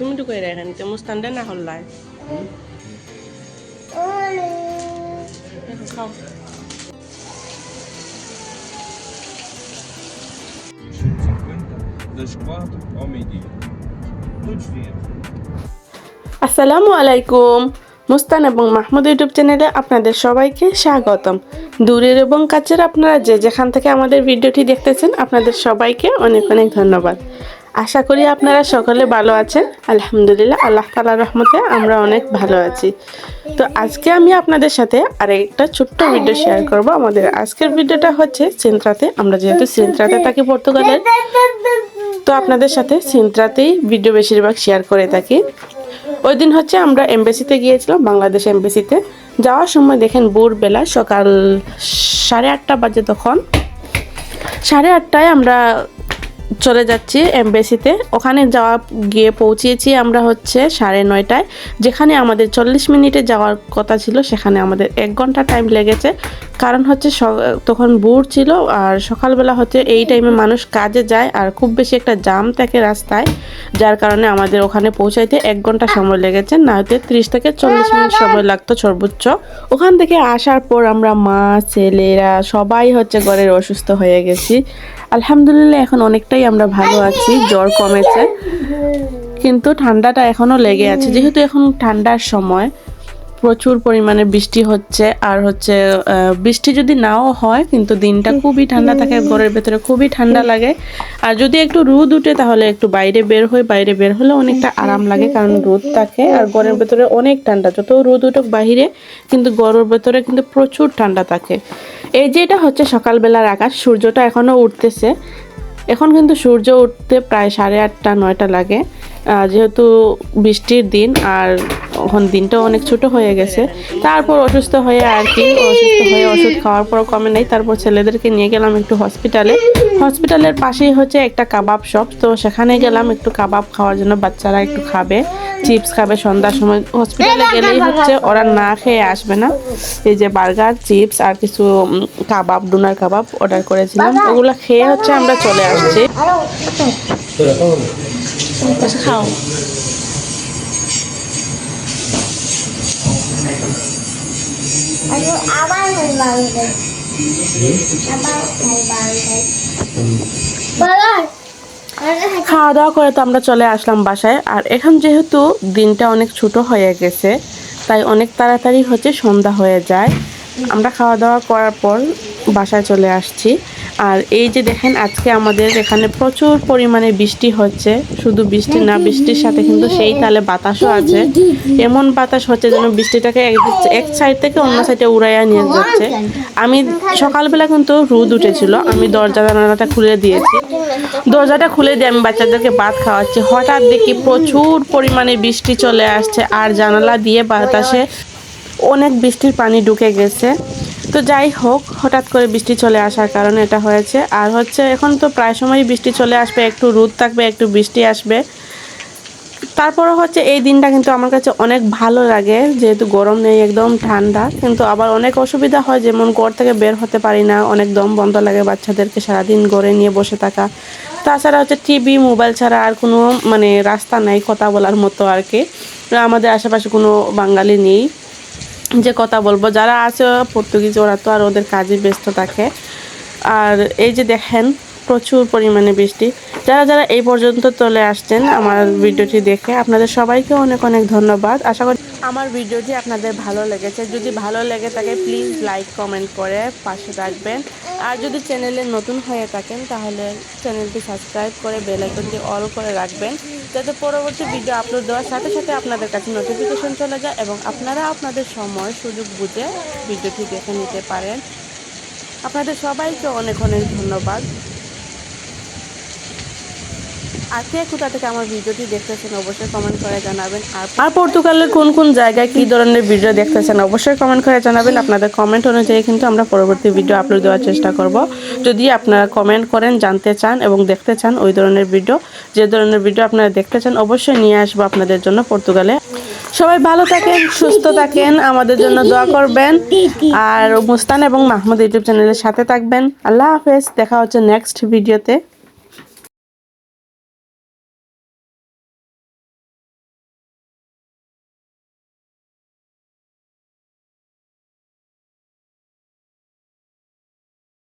তুমি তো কই রাখেন তে মুস্তান দে না হল্লায় দেখো, খাও 50 das 4 ao meio-dia. Todos viram. আসসালামু আলাইকুম মুস্তান এবং মাহমুদ ইউটিউব চ্যানেলে আপনাদের সবাইকে স্বাগতম দূরের এবং কাছের আপনারা যে যেখান থেকে আমাদের ভিডিওটি দেখতেছেন আপনাদের সবাইকে অনেক অনেক ধন্যবাদ আশা করি আপনারা সকলে ভালো আছেন। আলহামদুলিল্লাহ, আল্লাহ তালার রহমতে আমরা অনেক ভালো আছি। তো আজকে আমি আপনাদের সাথে আরেকটা ছোট্ট ভিডিও শেয়ার করব। আমাদের আজকের ভিডিওটা হচ্ছে সিন্ত্রাতে। আমরা যেহেতু সিন্ত্রাতে থাকি পর্তুগালের, তো আপনাদের সাথে সিন্ত্রাতেই ভিডিও বেশিরভাগ শেয়ার করে থাকি। ওই দিন হচ্ছে আমরা এমবেসিতে গিয়েছিলাম, বাংলাদেশ এমবেসিতে। যাওয়ার সময় দেখেন ভোরবেলা সকাল সাড়ে আটটা বাজে তখন। সাড়ে আটটায় আমরা চলে যাচ্ছি এমবেসিতে। ওখানে যাওয়া, গিয়ে পৌঁছিয়েছি আমরা হচ্ছে সাড়ে নয়টায়। যেখানে আমাদের চল্লিশ মিনিটে যাওয়ার কথা ছিল, সেখানে আমাদের এক ঘণ্টা টাইম লেগেছে। কারণ হচ্ছে তখন ভোর ছিল আর সকালবেলা হচ্ছে এই টাইমে মানুষ কাজে যায় আর খুব বেশি একটা জাম থাকে রাস্তায়। যার কারণে আমাদের ওখানে পৌঁছাইতে এক ঘণ্টা সময় লেগেছে, না হতে ত্রিশ থেকে চল্লিশ মিনিট সময় লাগতো সর্বোচ্চ। ওখান থেকে আসার পর আমরা মা, ছেলেরা সবাই হচ্ছে ঘরের অসুস্থ হয়ে গেছি। আলহামদুলিল্লাহ, এখন অনেকটাই আমরা ভালো আছি, জ্বর কমেছে। কিন্তু ঠান্ডাটা এখনও লেগে আছে। যেহেতু এখন ঠান্ডার সময় প্রচুর পরিমাণে বৃষ্টি হচ্ছে আর হচ্ছে বৃষ্টি যদি নাও হয় কিন্তু দিনটা খুবই ঠান্ডা থাকে ঘরের ভেতরে খুবই ঠান্ডা লাগে। আর যদি একটু রোদ উঠে তাহলে একটু বাইরে বের হই বাইরে বের হলে অনেকটা আরাম লাগে কারণ রোদ থাকে আর ঘরের ভেতরে অনেক ঠান্ডা। যত রোদ উঠুক বাহিরে কিন্তু ঘরের ভেতরে কিন্তু প্রচুর ঠান্ডা থাকে। এই যে এটা হচ্ছে সকালবেলার আকাশ সূর্যটা এখনও উঠতেছে। এখন কিন্তু সূর্য উঠতে প্রায় সাড়ে আটটা নয়টা লাগে। যেহেতু বৃষ্টির দিন আর এখন দিনটা অনেক ছোট হয়ে গেছে। তারপর অসুস্থ হয়ে আর কি অসুস্থ হয়ে ওষুধ খাওয়ার পর কমে নাই। তারপর ছেলেদেরকে নিয়ে গেলাম একটু হসপিটালে হসপিটালের পাশেই হচ্ছে একটা কাবাব শপ তো সেখানে গেলাম একটু কাবাব খাওয়ার জন্য। বাচ্চারা একটু খাবে চিপস খাবে সন্ধ্যার সময়। হসপিটালে গেলেই হচ্ছে ওরা না খেয়ে আসবে না। এই যে বার্গার চিপস আর কিছু কাবাব ডোনার কাবাব অর্ডার করেছিলাম। ওগুলো খেয়ে হচ্ছে আমরা চলে আসছি। খাও। Balon! খাওয়া দাওয়া করে তো আমরা চলে আসলাম বাসায়। আর এখন যেহেতু দিনটা অনেক ছোট হয়ে গেছে তাই অনেক তাড়াতাড়ি হচ্ছে সন্ধ্যা হয়ে যায়। আমরা খাওয়া দাওয়া করার পর বাসায় চলে আসছি। আর এই যে দেখেন, আজকে আমাদের এখানে প্রচুর পরিমাণে বৃষ্টি হচ্ছে। শুধু বৃষ্টি না, বৃষ্টির সাথে কিন্তু সেই তালে বাতাসও আছে। এমন বাতাস হচ্ছে যেন বৃষ্টিটাকে এক- সাইড থেকে অন্য সাইডে উড়াইয়া নিয়ে যাচ্ছে। আমি সকালবেলা কিন্তু রোদ উঠেছিল, আমি দরজা জানালাটা খুলে দিয়েছি। দরজাটা খুলে দিয়ে আমি বাচ্চাদেরকে ভাত খাওয়াচ্ছি। হঠাৎ দেখি প্রচুর পরিমাণে বৃষ্টি চলে আসছে, আর জানালা দিয়ে বাতাসে অনেক বৃষ্টির পানি ঢুকে গেছে। তো যাই হোক, হঠাৎ করে বৃষ্টি চলে আসার কারণে এটা হয়েছে। আর হচ্ছে, এখন তো প্রায় সময়ই বৃষ্টি চলে আসবে, একটু রোদ থাকবে, একটু বৃষ্টি আসবে। তারপরে হচ্ছে, এই দিনটা কিন্তু আমার কাছে অনেক ভালো লাগে, যেহেতু গরম নেই, একদম ঠান্ডা। কিন্তু আবার অনেক অসুবিধা হয়, যেমন ঘর থেকে বের হতে পারি না, অনেক দম বন্ধ লাগে বাচ্চাদেরকে সারাদিন ঘরে নিয়ে বসে থাকা। তাছাড়া হচ্ছে টিভি মোবাইল ছাড়া আর কোনো মানে রাস্তা নাই, কথা বলার মতো আর কি। আমাদের আশেপাশে কোনো বাঙালি নেই। যে কথা বলব, যারা আছে পর্তুগিজ, ওরা তো আর ওদের কাজে ব্যস্ত থাকে। আর এই যে দেখেন প্রচুর পরিমাণে বৃষ্টি। যারা যারা এই পর্যন্ত চলে আসছেন আমার ভিডিওটি দেখে, আপনাদের সবাইকে অনেক অনেক ধন্যবাদ। আশা করি আমার ভিডিওটি আপনাদের ভালো লেগেছে। যদি ভালো লেগে থাকে প্লিজ লাইক কমেন্ট করে পাশে রাখবেন আর যদি চ্যানেলে নতুন হয়ে থাকেন, তাহলে চ্যানেলটি সাবস্ক্রাইব করে বেল আইকনটি অল করে রাখবেন, যাতে পরবর্তী ভিডিও আপলোড দেওয়ার সাথে সাথে আপনাদের কাছে নোটিফিকেশন চলে যায় এবং আপনারা আপনাদের সময়, সুযোগ বুঝে ভিডিওটি দেখে নিতে পারেন। আপনাদের সবাইকে অনেক অনেক ধন্যবাদ। আর কে কোথা থেকে আমার ভিডিওটি দেখতেছেন অবশ্যই কমেন্ট করে জানাবেন। আর পর্তুগালের কোন কোন জায়গায় কি ধরনের ভিডিও দেখতেছেন অবশ্যই কমেন্ট করে জানাবেন। আপনাদের কমেন্ট অনুযায়ী কিন্তু আমরা পরবর্তী ভিডিও আপলোড দেওয়ার চেষ্টা করব। যদি আপনারা কমেন্ট করেন, জানতে চান এবং দেখতে চান ওই ধরনের ভিডিও, যে ধরনের ভিডিও আপনারা দেখতে চান, অবশ্যই নিয়ে আসব আপনাদের জন্য পর্তুগালে। সবাই ভালো থাকেন, সুস্থ থাকেন, আমাদের জন্য দোয়া করবেন। আর মুস্তান এবং মাহমুদ ইউটিউব চ্যানেলের সাথে থাকবেন। আল্লাহ হাফেজ, দেখা হচ্ছে নেক্সট ভিডিওতে